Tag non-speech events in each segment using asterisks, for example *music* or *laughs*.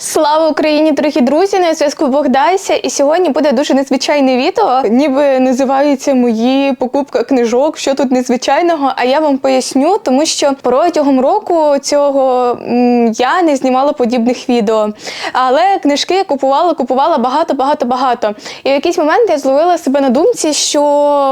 Слава Україні, дорогі друзі! На зв'язку Богдайся. І сьогодні буде дуже незвичайне відео. Ніби називається мої покупка книжок. Що тут незвичайного? А я вам поясню, тому що протягом року цього я не знімала подібних відео. Але книжки я купувала, купувала багато, багато, багато. І в якийсь момент я зловила себе на думці, що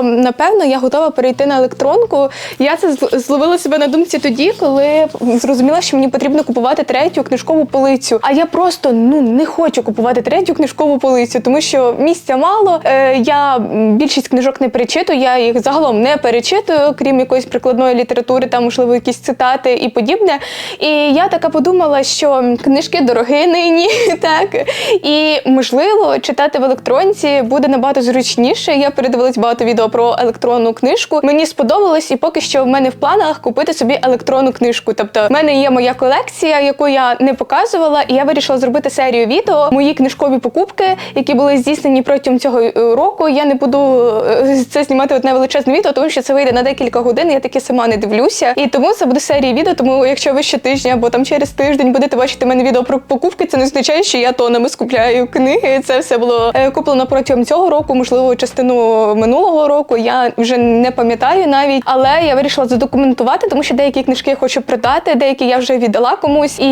напевно я готова перейти на електронку. Я це зловила себе на думці тоді, коли зрозуміла, що мені потрібно купувати третю книжкову полицю. А я просто ну не хочу купувати третю книжкову полицю, тому що місця мало. Е, я більшість книжок не перечитую, я їх загалом не перечитую, крім якоїсь прикладної літератури, там можливо якісь цитати і подібне. І я така подумала, що книжки дорогі нині, *laughs* так і можливо читати в електронці буде набагато зручніше. Я передивилась багато відео про електронну книжку. Мені сподобалось, і поки що в мене в планах купити собі електронну книжку. Тобто, в мене є моя колекція, яку я не показувала, і я вирішила зробити серію відео мої книжкові покупки, які були здійснені протягом цього е, року. Я не буду е, це знімати одне величезне відео, тому що це вийде на декілька годин. Я таки сама не дивлюся. І тому це буде серія відео. Тому якщо ви ще тижня або там через тиждень будете бачити мене відео про покупки, це не означає, що я тонами скупляю книги. Це все було е, куплено протягом цього року, можливо, частину минулого року. Я вже не пам'ятаю навіть, але я вирішила задокументувати, тому що деякі книжки я хочу продати, деякі я вже віддала комусь. І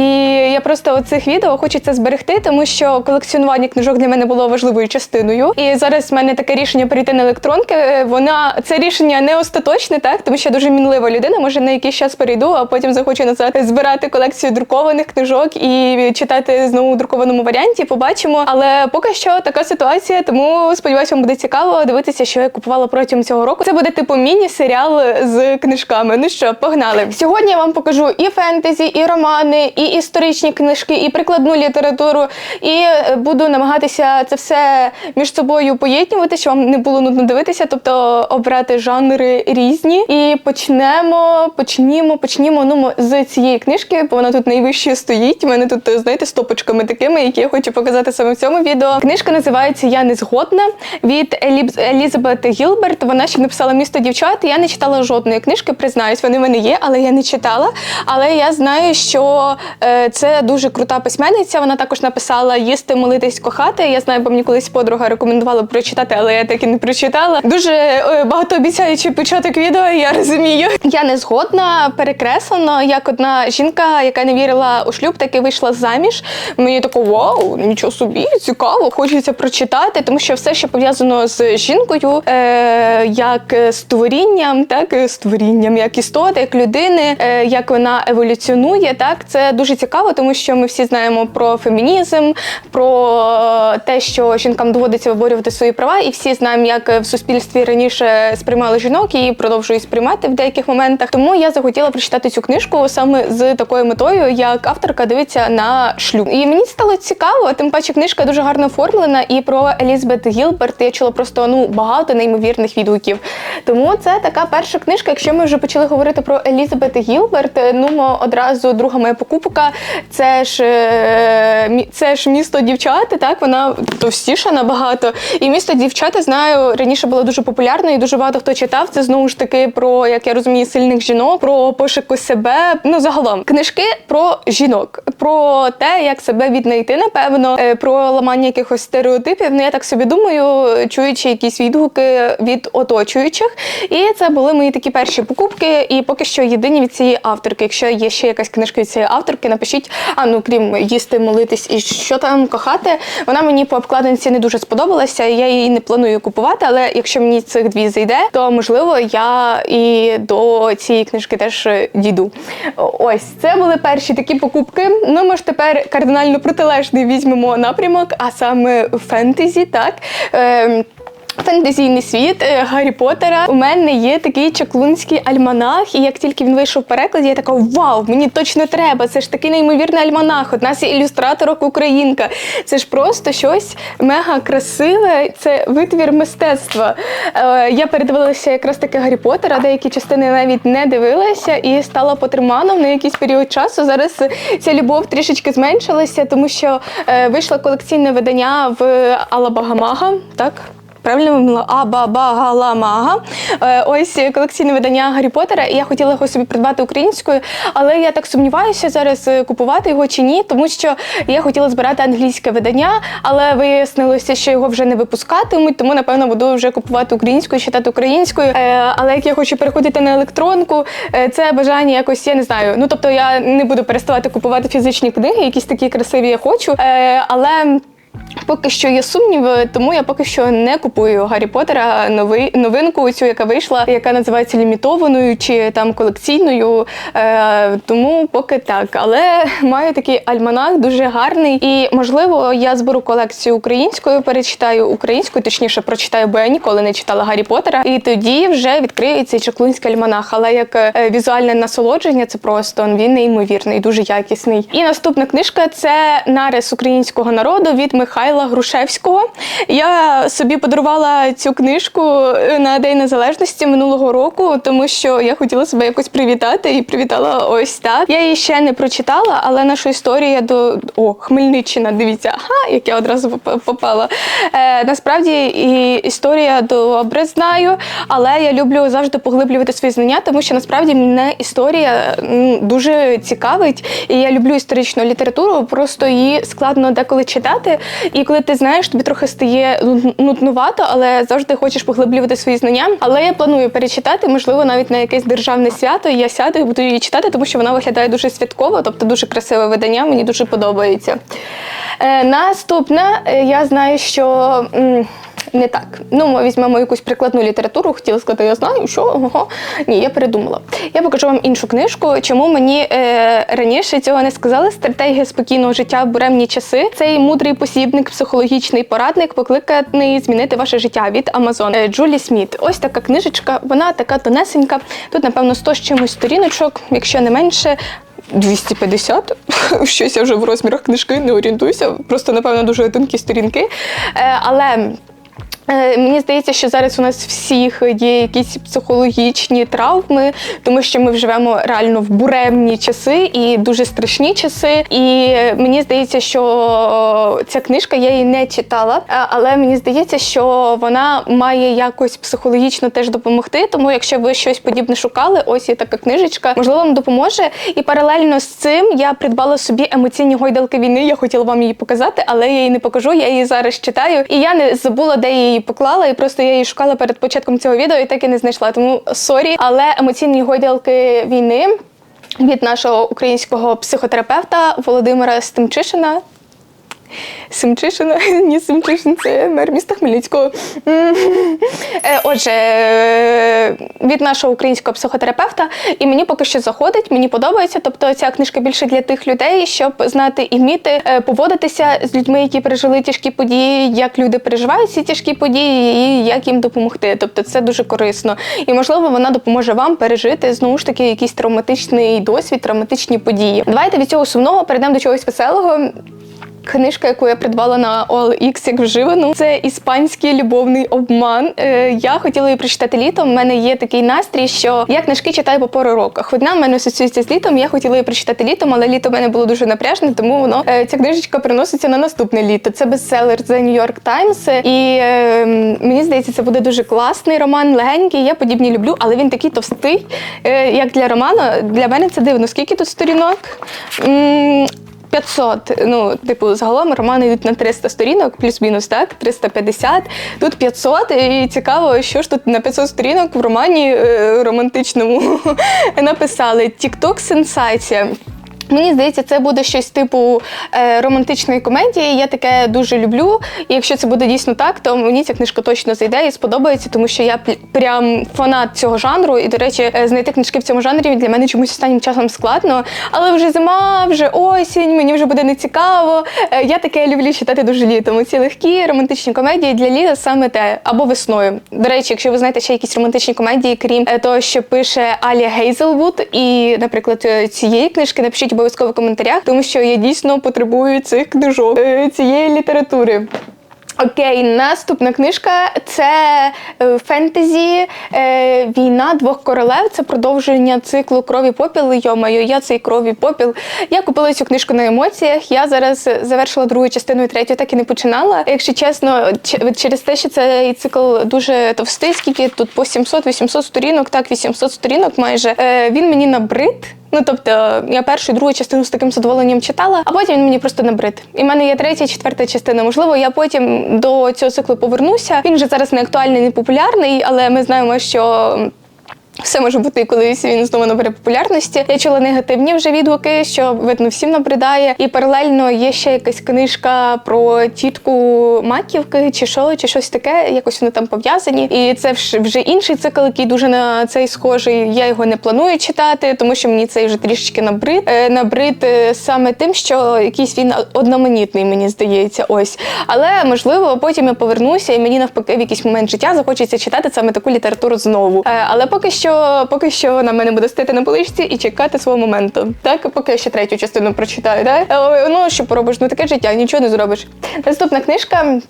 я просто оцих відео це зберегти, тому що колекціонування книжок для мене було важливою частиною. І зараз в мене таке рішення перейти на електронки. Вона це рішення не остаточне, так тому що я дуже мінлива людина. Може на якийсь час перейду, а потім захочу назад збирати колекцію друкованих книжок і читати знову у друкованому варіанті. Побачимо. Але поки що така ситуація, тому сподіваюся, вам буде цікаво дивитися, що я купувала протягом цього року. Це буде типу міні-серіал з книжками. Ну що, погнали. Сьогодні я вам покажу і фентезі, і романи, і історичні книжки, і прикладну літературу. І е, буду намагатися це все між собою поєднувати, щоб вам не було нудно дивитися, тобто обрати жанри різні. І почнемо, почнімо, почнімо ну, з цієї книжки, бо вона тут найвище стоїть. У мене тут, знаєте, стопочками такими, які я хочу показати саме в цьому відео. Книжка називається Я не згодна від. Елізабет Гілберт. Вона ще написала місто дівчат. Я не читала жодної книжки, признаюсь, вони в мене є, але я не читала. Але я знаю, що е, це дуже крута письменниця. Вона також написала їсти, молитись, кохати. Я знаю, бо мені колись подруга рекомендувала прочитати, але я так і не прочитала. Дуже е, багатообіцяючий початок відео, я розумію. Я не згодна, перекреслено, як одна жінка, яка не вірила у шлюб, таки вийшла заміж. Мені тако вау, нічого собі, цікаво, хочеться прочитати, тому що все, що пов'язано з жінкою, е, як з творінням, так з творінням, як істоти, як людини, е, як вона еволюціонує, так це дуже цікаво, тому що ми всі знаємо про фемінізм, про те, що жінкам доводиться виборювати свої права, і всі знаємо, як в суспільстві раніше сприймали жінок і продовжують сприймати в деяких моментах. Тому я захотіла прочитати цю книжку саме з такою метою, як авторка дивиться на шлюб. І мені стало цікаво, тим паче книжка дуже гарно оформлена. І про Елізабет Гілберт я чула просто ну багато неймовірних відгуків. Тому це така перша книжка. Якщо ми вже почали говорити про Елізабет Гілберт, ну одразу друга моя покупка. Це ж е, це ж місто дівчат. Так вона товстіша набагато. І місто дівчат, я знаю, раніше було дуже популярно і дуже багато хто читав. Це знову ж таки про, як я розумію, сильних жінок, про пошуку себе. Ну загалом книжки про жінок, про те, як себе віднайти, напевно, е, про ламання якихось стереотипів. Ну я так собі думаю, чуючи якісь відгуки від оточуючих. І це були мої такі перші покупки. І поки що єдині від цієї авторки. Якщо є ще якась книжка від цієї авторки, напишіть. А ну крім їсти, молитись і що там кохати. Вона мені по обкладинці не дуже сподобалася. Я її не планую купувати, але якщо мені цих дві зайде, то можливо я і до цієї книжки теж е, дійду. Ось це були перші такі покупки. Ну ми ж тепер кардинально протилежний візьмемо напрямок, а саме фентезі, так. Фентезійний світ е, Гаррі Поттера. У мене є такий чаклунський альманах, і як тільки він вийшов в перекладі, я така вау, мені точно треба. Це ж такий неймовірний альманах. От нас є ілюстраторок українка. Це ж просто щось мега красиве. Це витвір мистецтва. Е, я передивилася якраз таки Гаррі Поттера, деякі частини навіть не дивилася і стала потриманом на якийсь період часу. Зараз ця любов трішечки зменшилася, тому що е, вийшло колекційне видання в Алабагамага, так? Правильно вимила Абабагаламага. Е, Ось колекційне видання Гаррі Поттера, і я хотіла його собі придбати українською, але я так сумніваюся зараз е, купувати його чи ні, тому що я хотіла збирати англійське видання, але вияснилося, що його вже не випускатимуть, тому напевно буду вже купувати українською, читати українською. Е, Але як я хочу переходити на електронку, це бажання якось я не знаю. Ну тобто я не буду переставати купувати фізичні книги, якісь такі красиві я хочу. Але Поки що є сумніви, тому я поки що не купую Гаррі Поттера новий новинку, цю, яка вийшла, яка називається лімітованою чи там колекційною. Е, тому поки так. Але маю такий альманах дуже гарний. І можливо, я зберу колекцію українською, перечитаю українською, точніше прочитаю, бо я ніколи не читала Гаррі Поттера. І тоді вже відкрию цей чаклунський альманах. Але як е, візуальне насолодження, це просто він неймовірний, дуже якісний. І наступна книжка це нарис українського народу від Михайла Грушевського. Я собі подарувала цю книжку е, на День Незалежності минулого року, тому що я хотіла себе якось привітати і привітала ось так. Я її ще не прочитала, але наша історія до о, Хмельниччина. Дивіться, ага, як я одразу попала. Е, насправді і історія добре знаю, але я люблю завжди поглиблювати свої знання, тому що насправді мене історія дуже цікавить, і я люблю історичну літературу. Просто її складно деколи читати. І коли ти знаєш, тобі трохи стає ну- нуднувато, але завжди хочеш поглиблювати свої знання. Але я планую перечитати, можливо, навіть на якесь державне свято. Я сяду і буду її читати, тому що вона виглядає дуже святково, тобто дуже красиве видання. Мені дуже подобається. Е, наступне, е, я знаю, що. Не так. Ну, ми візьмемо якусь прикладну літературу, хотіла сказати, я знаю, що ого. Ні, я передумала. Я покажу вам іншу книжку. Чому мені е, раніше цього не сказали? Стратегія спокійного життя в буремні часи. Цей мудрий посібник, психологічний порадник, покликаний змінити ваше життя від Амазон. Е, Джулі Сміт. Ось така книжечка, вона така тонесенька. Тут, напевно, 100 з чимось сторіночок, якщо не менше. 250. *laughs* Щось я вже в розмірах книжки не орієнтуюся. Просто, напевно, дуже тонкі сторінки. Е, але Мені здається, що зараз у нас всіх є якісь психологічні травми, тому що ми живемо реально в буремні часи і дуже страшні часи. І е, мені здається, що ця книжка я її не читала, е, але мені здається, що вона має якось психологічно теж допомогти. Тому, якщо ви щось подібне шукали, ось є така книжечка, можливо, вам допоможе. І паралельно з цим я придбала собі емоційні гойдалки війни. Я хотіла вам її показати, але я її не покажу. Я її зараз читаю, і я не забула, де я її поклала, і просто я її шукала перед початком цього відео і так і не знайшла. Тому сорі, але емоційні гойдалки війни. Від нашого українського психотерапевта Володимира Стемчишина. Семчишина, *laughs* ні, Семчишин, це мер міста Хмельницького. Е, Отже, е, від нашого українського психотерапевта, і мені поки що заходить, мені подобається. Тобто ця книжка більше для тих людей, щоб знати і вміти е, поводитися з людьми, які пережили тяжкі події, як люди переживають ці тяжкі події, і як їм допомогти. Тобто це дуже корисно. І можливо, вона допоможе вам пережити знову ж таки якийсь травматичний досвід, травматичні події. Давайте від цього сумного перейдемо до чогось веселого. Книжка, яку я придбала на OLX як вживану, це іспанський любовний обман. Е, я хотіла її прочитати літом. У мене є такий настрій, що я книжки читаю по пару роках. Одна в мене асоціюється з літом. Я хотіла її прочитати літом, але літо в мене було дуже напряжне, тому воно е, ця книжечка переноситься на наступне літо. Це бестселер The New York Times. І е, мені здається, це буде дуже класний роман, легенький. Я подібні люблю, але він такий товстий, е, як для роману. Для мене це дивно. Скільки тут сторінок? М, 500, ну, типу, загалом романи йдуть на 300 сторінок, плюс-мінус, так, 350, тут 500, і цікаво, що ж тут на 500 сторінок в романі е, романтичному *laughs* написали. Тікток сенсація. Мені здається, це буде щось типу е, романтичної комедії. Я таке дуже люблю. І якщо це буде дійсно так, то мені ця книжка точно зайде і сподобається, тому що я прям фанат цього жанру. І, до речі, е, знайти книжки в цьому жанрі для мене чомусь останнім часом складно. Але вже зима, вже осінь, мені вже буде не цікаво. Е, я таке люблю читати дуже літом. Ці легкі романтичні комедії для літа саме те або весною. До речі, якщо ви знаєте ще якісь романтичні комедії, крім е, того, що пише Алі Гейзелвуд, і, наприклад, е, цієї книжки, напишіть обов'язково в коментарях, тому що я дійсно потребую цих книжок, е, цієї літератури. Окей, наступна книжка це е, фентезі е, Війна двох королев. Це продовження циклу Крові попіл. Йомаю, я цей крові попіл. Я купила цю книжку на емоціях. Я зараз завершила другу частину і третю, так і не починала. Якщо чесно, через те, що цей цикл дуже товстий, скільки тут по 700-800 сторінок, так 800 сторінок майже. Він мені набрид. Ну, тобто, я першу і другу частину з таким задоволенням читала, а потім він мені просто набрид. І в мене є третя, четверта частина. Можливо, я потім до цього циклу повернуся. Він вже зараз не актуальний, не популярний, але ми знаємо, що. Все може бути, і колись він знову набере популярності. Я чула негативні вже відгуки, що видно всім набридає. І паралельно є ще якась книжка про тітку маківки, чи що, чи щось таке. Якось вони там пов'язані. І це вж- вже інший цикл, який дуже на цей схожий. Я його не планую читати, тому що мені цей вже трішечки набрид. Е, Набрид е, саме тим, що якийсь він одноманітний, мені здається. Ось. Але можливо, потім я повернуся, і мені навпаки в якийсь момент життя захочеться читати саме таку літературу знову. Е, Але поки що, поки що вона мене буде стати на поличці і чекати свого моменту. Так, поки ще третю частину прочитаю. Так? Е, Ну що поробиш? Ну таке життя, нічого не зробиш. Наступна книжка.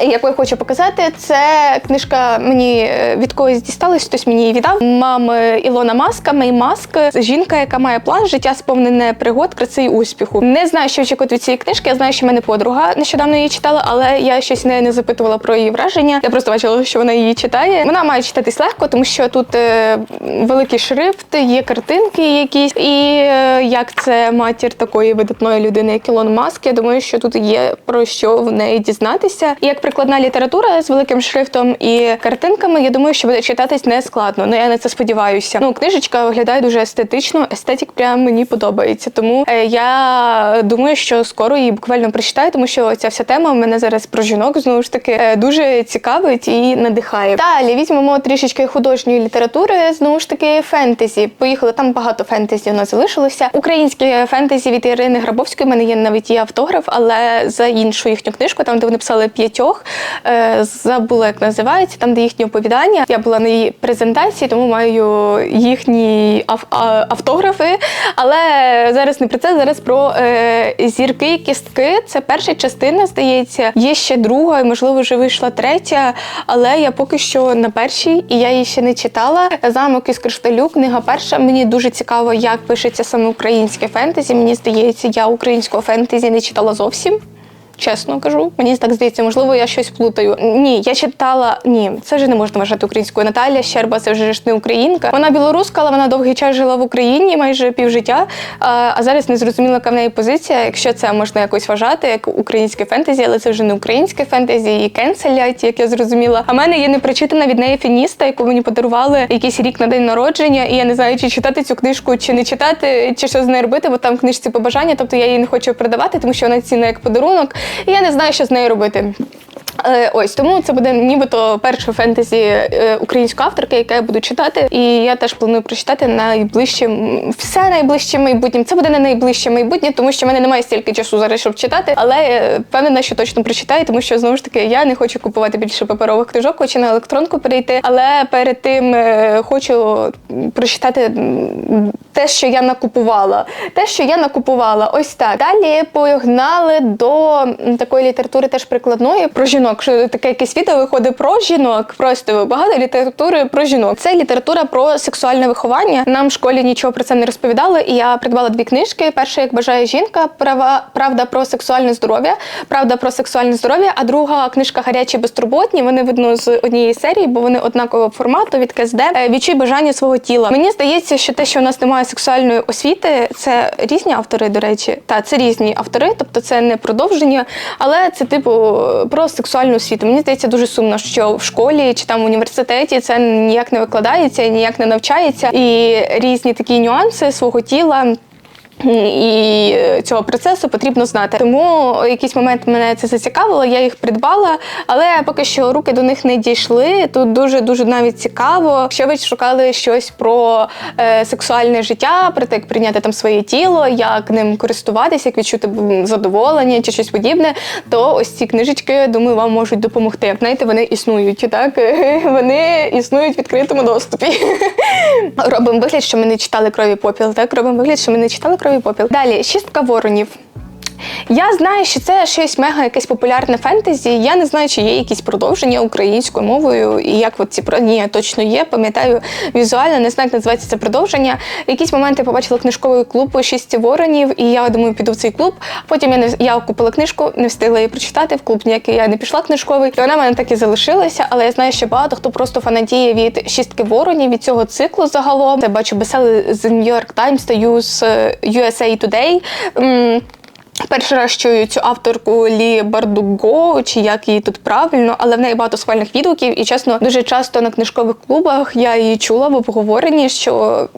Яку я хочу показати, це книжка мені е, від когось дісталась, хтось мені її віддав. Мами Ілона Маска, Мей Маск, жінка, яка має план життя сповнене пригод, краси і успіху. Не знаю, що очікувати від цієї книжки. Я знаю, що в мене подруга нещодавно її читала, але я щось не, не запитувала про її враження. Я просто бачила, що вона її читає. Вона має читатись легко, тому що тут е, великий шрифт, є картинки якісь, і е, як це матір такої видатної людини, як Ілон Маск. Я думаю, що тут є про що в неї дізнатися. Як прикладна література з великим шрифтом і картинками, я думаю, що буде читатись не складно. Ну я на це сподіваюся. Ну, книжечка виглядає дуже естетично. Естетик прям мені подобається. Тому е, я думаю, що скоро її буквально прочитаю, тому що ця вся тема в мене зараз про жінок знову ж таки е, дуже цікавить і надихає. Далі візьмемо трішечки художньої літератури, знову ж таки, фентезі. Поїхали там багато фентезі у нас залишилося. Українське фентезі від Ірини Грабовської. У мене є навіть є автограф, але за іншу їхню книжку, там де вони писали п'ятьох. Е, забула, як називається, там де їхні оповідання. Я була на її презентації, тому маю їхні ав- автографи. Але зараз не про це, зараз про е, зірки, кістки. Це перша частина, здається. Є ще друга, і можливо вже вийшла третя. Але я поки що на першій, і я її ще не читала. Замок із кришталю, книга перша. Мені дуже цікаво, як пишеться саме українське фентезі. Мені здається, я українського фентезі не читала зовсім. Чесно кажу, мені так здається, можливо, я щось плутаю. Ні, я читала. Ні, це вже не можна вважати українською. Наталя Щерба, це вже ж не українка. Вона білоруска, але вона довгий час жила в Україні, майже півжиття. А, зараз не зрозуміла, яка в неї позиція. Якщо це можна якось вважати, як українське фентезі, але це вже не українське фентезі і кенселять, як я зрозуміла. А в мене є непрочитана від неї фініста, яку мені подарували якийсь рік на день народження, і я не знаю, чи читати цю книжку, чи не читати, чи що з нею робити, бо там книжці побажання, тобто я її не хочу передавати, тому що вона цінна як подарунок. І я не знаю, що з нею робити. Е, Ось тому це буде нібито перше фентезі е, української авторки, яке я буду читати. І я теж планую прочитати найближчим все найближче майбутнім. Це буде не найближче майбутнє, тому що в мене немає стільки часу зараз, щоб читати. Але я впевнена, що точно прочитаю, тому що знову ж таки я не хочу купувати більше паперових книжок, хочу на електронку перейти. Але перед тим е, хочу прочитати те, що я накупувала. Те, що я накупувала, ось так. Далі погнали до такої літератури, теж прикладної про жінок. Що таке якесь відео виходить про жінок. Просто багато літератури про жінок. Це література про сексуальне виховання. Нам в школі нічого про це не розповідали. І я придбала дві книжки. Перша, як бажає жінка, права правда про сексуальне здоров'я, правда про сексуальне здоров'я. А друга книжка гарячі безтурботні. Вони видно з однієї серії, бо вони однакового формату від КСД. Е, Відчуй бажання свого тіла. Мені здається, що те, що у нас немає сексуальної освіти, це різні автори, до речі. Та це різні автори, тобто це не продовження, але це типу про сексуальну освіту. Мені здається, дуже сумно, що в школі чи там в університеті це ніяк не викладається, ніяк не навчається, і різні такі нюанси свого тіла. І цього процесу потрібно знати. Тому якийсь момент мене це зацікавило, я їх придбала, але поки що руки до них не дійшли. Тут дуже дуже навіть цікаво. Якщо ви шукали щось про е, сексуальне життя, про те, як прийняти там своє тіло, як ним користуватися, як відчути задоволення чи щось подібне, то ось ці книжечки, думаю, вам можуть допомогти. Знаєте, вони існують, так *laughs* вони існують в відкритому доступі. *laughs* Робимо вигляд, що ми не читали крові попіл. Так робимо вигляд, що ми не читали крові попіл. Далі шістка воронів. Я знаю, що це щось мега якесь популярне фентезі. Я не знаю, чи є якісь продовження українською мовою, і як от ці про ні, точно є. Пам'ятаю візуально, не знаю, як називається це продовження. Якісь моменти побачила книжковий клуб шість воронів, і я думаю, піду в цей клуб. Потім я не я купила книжку, не встигла її прочитати. В клуб ніякий я не пішла книжковий. І вона в мене так і залишилася. Але я знаю, що багато хто просто фанатіє від шістки воронів від цього циклу загалом. Я бачу бесели з New York Times та US- USA Today. Перший раз чую цю авторку Лі Бардуго, чи як її тут правильно, але в неї багато схвальних відгуків. І чесно, дуже часто на книжкових клубах я її чула в обговоренні, що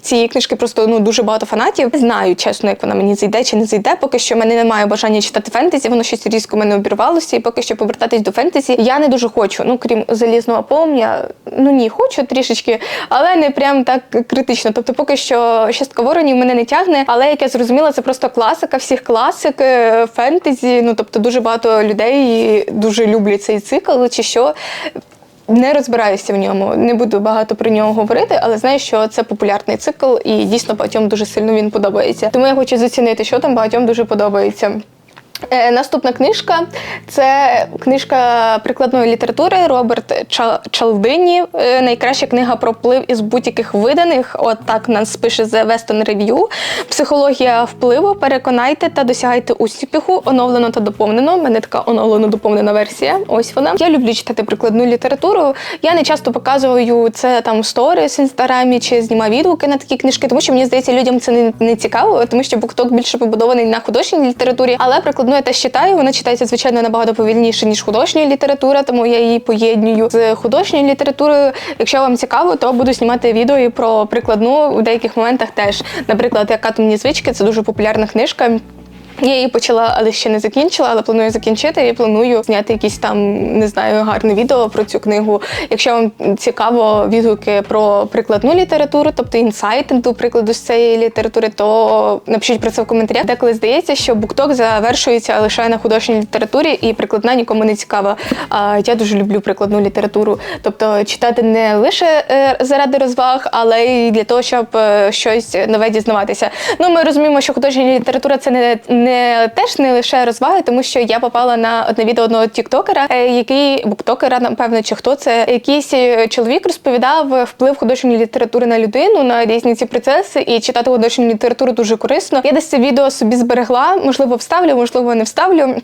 цієї книжки просто ну дуже багато фанатів. Не знаю, чесно, як вона мені зайде чи не зайде. Поки що в мене немає бажання читати фентезі, воно щось різко в мене обірвалося, і поки що повертатись до фентезі я не дуже хочу. Ну крім залізного полум'я, ну ні, хочу трішечки, але не прям так критично. Тобто, поки що шістка воронів мене не тягне. Але як я зрозуміла, це просто класика всіх класик е, фентезі. Ну тобто, дуже багато людей дуже люблять цей цикл, чи що. Не розбираюся в ньому, не буду багато про нього говорити, але знаю, що це популярний цикл, і дійсно багатьом дуже сильно він подобається. Тому я хочу зацінити, що там багатьом дуже подобається. Е, Наступна книжка це книжка прикладної літератури Роберт Чалдині. Е, Найкраща книга про вплив із будь-яких виданих. От так нас пише The Western Review. Психологія впливу. Переконайте та досягайте успіху. Оновлено та доповнено. У мене така оновлено доповнена версія. Ось вона. Я люблю читати прикладну літературу. Я не часто показую це там в сторіс в інстаграмі чи знімаю відгуки на такі книжки, тому що мені здається, людям це не, не цікаво, тому що букток більше побудований на художній літературі, але прикладну я теж читаю. Вона читається звичайно набагато повільніше ніж художня література, тому я її поєднюю з художньою літературою. Якщо вам цікаво, то буду знімати відео і про прикладну у деяких моментах теж. Наприклад, як атомні звички це дуже популярна книжка. Я її почала, але ще не закінчила, але планую закінчити і планую зняти якісь там, не знаю, гарне відео про цю книгу. Якщо вам цікаво відгуки про прикладну літературу, тобто інсайти до прикладу з цієї літератури, то напишіть про це в коментарях. Деколи здається, що букток завершується лише на художній літературі, і прикладна нікому не цікава. А я дуже люблю прикладну літературу, тобто читати не лише е, заради розваг, але й для того, щоб е, щось нове дізнаватися. Ну, ми розуміємо, що художня література це не, не теж не лише розваги, тому що я попала на одне відео одного тіктокера, е, який буктокера, напевно, чи хто це якийсь е, чоловік розповідав вплив художньої літератури на людину, на різні ці процеси, і читати художню літературу дуже корисно. Я десь це відео собі зберегла, можливо, вставлю, можливо, не вставлю.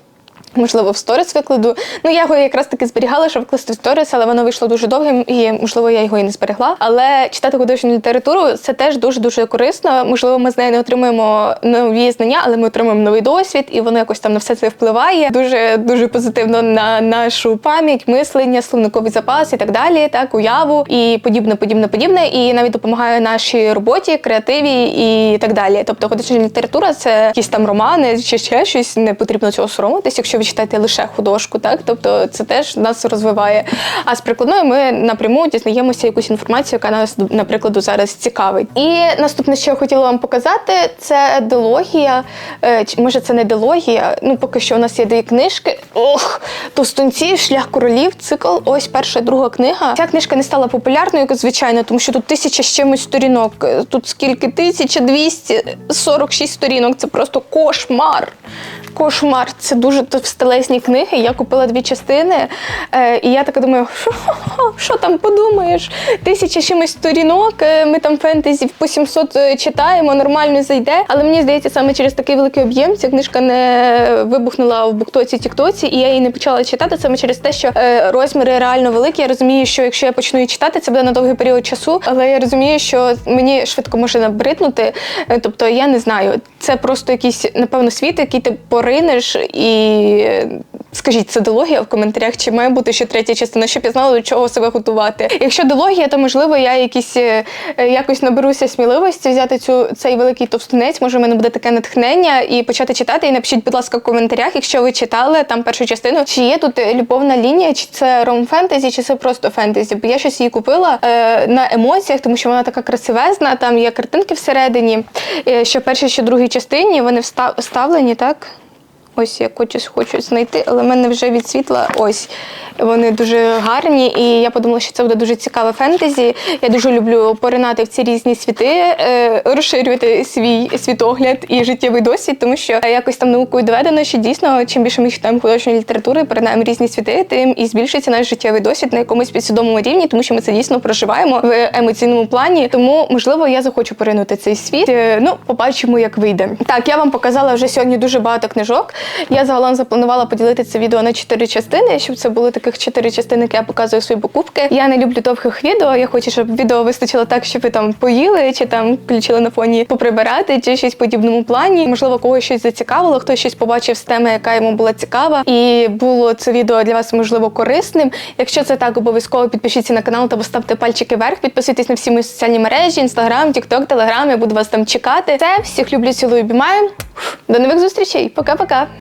Можливо, в сторіс викладу. Ну, я його якраз таки зберігала, щоб вкласти в сторіс, але воно вийшло дуже довгим, і можливо я його і не зберегла. Але читати художню літературу це теж дуже дуже корисно. Можливо, ми з нею не отримуємо нові знання, але ми отримуємо новий досвід, і воно якось там на все це впливає. Дуже дуже позитивно на нашу пам'ять, мислення, словниковий запас і так далі, так уяву і подібне, подібне, подібне. І навіть допомагає нашій роботі, креативі і так далі. Тобто, художня література це якісь там романи чи ще щось. Не потрібно цього соромитись, якщо ви читаєте лише художку, так тобто це теж нас розвиває. А з прикладною ми напряму дізнаємося якусь інформацію, яка нас наприклад зараз цікавить. І наступне, що я хотіла вам показати, це дилогія. Е, Може, це не дилогія. Ну, поки що у нас є дві книжки. Ох, товстунці, шлях королів, цикл. Ось перша, друга книга. Ця книжка не стала популярною, звичайно, тому що тут тисяча з чимось сторінок. Е, Тут скільки? 1246 сторінок. Це просто кошмар. Кошмар, це дуже товстелезні книги. Я купила дві частини, е, і я така думаю, що, там подумаєш? Тисяча чимось сторінок, е, ми там фентезі по 700 е, читаємо, нормально зайде. Але мені здається, саме через такий великий об'єм ця книжка не вибухнула в буктоці Тіктоці, і я її не почала читати саме через те, що розміри реально великі. Я розумію, що якщо я почну її читати, це буде на довгий період часу. Але я розумію, що мені швидко може набриднути. Тобто я не знаю, це просто якийсь напевно світ, який ти поринеш і. Скажіть, це дилогія в коментарях, чи має бути ще третя частина, щоб я знала, до чого себе готувати. Якщо дилогія, то можливо я якісь е, е, якось наберуся сміливості взяти цю цей великий товстунець. Може, в мене буде таке натхнення і почати читати. І напишіть, будь ласка, в коментарях, якщо ви читали там першу частину, чи є тут е, любовна лінія, чи це ром фентезі, чи це просто фентезі. Бо я щось її купила е, на емоціях, тому що вона така красивезна. Там є картинки всередині. Що в першій, що в другій частині вони встав, вставлені, так? Ось я хочу, хочу знайти, але в мене вже від світла ось. Вони дуже гарні, і я подумала, що це буде дуже цікаве фентезі. Я дуже люблю поринати в ці різні світи, е, розширювати свій світогляд і життєвий досвід, тому що якось там наукою доведено, що дійсно, чим більше ми читаємо художньої літератури, поринаємо різні світи, тим і збільшується наш життєвий досвід на якомусь підсвідомому рівні, тому що ми це дійсно проживаємо в емоційному плані. Тому, можливо, я захочу поринути цей світ. Е, Ну, побачимо, як вийде. Так, я вам показала вже сьогодні дуже багато книжок. Я загалом запланувала поділити це відео на чотири частини, щоб це були таких чотири частини, які я показую свої покупки. Я не люблю довгих відео. Я хочу, щоб відео вистачило так, щоб ви там поїли, чи там включили на фоні поприбирати, чи щось в подібному плані. Можливо, когось щось зацікавило, хтось щось побачив з теми, яка йому була цікава, і було це відео для вас можливо корисним. Якщо це так, обов'язково підпишіться на канал та поставте пальчики вверх, підписуйтесь на всі мої соціальні мережі: інстаграм, тікток, телеграм. Я буду вас там чекати. Це всіх люблю, цілую, обіймаю. До нових зустрічей. Пока-пока.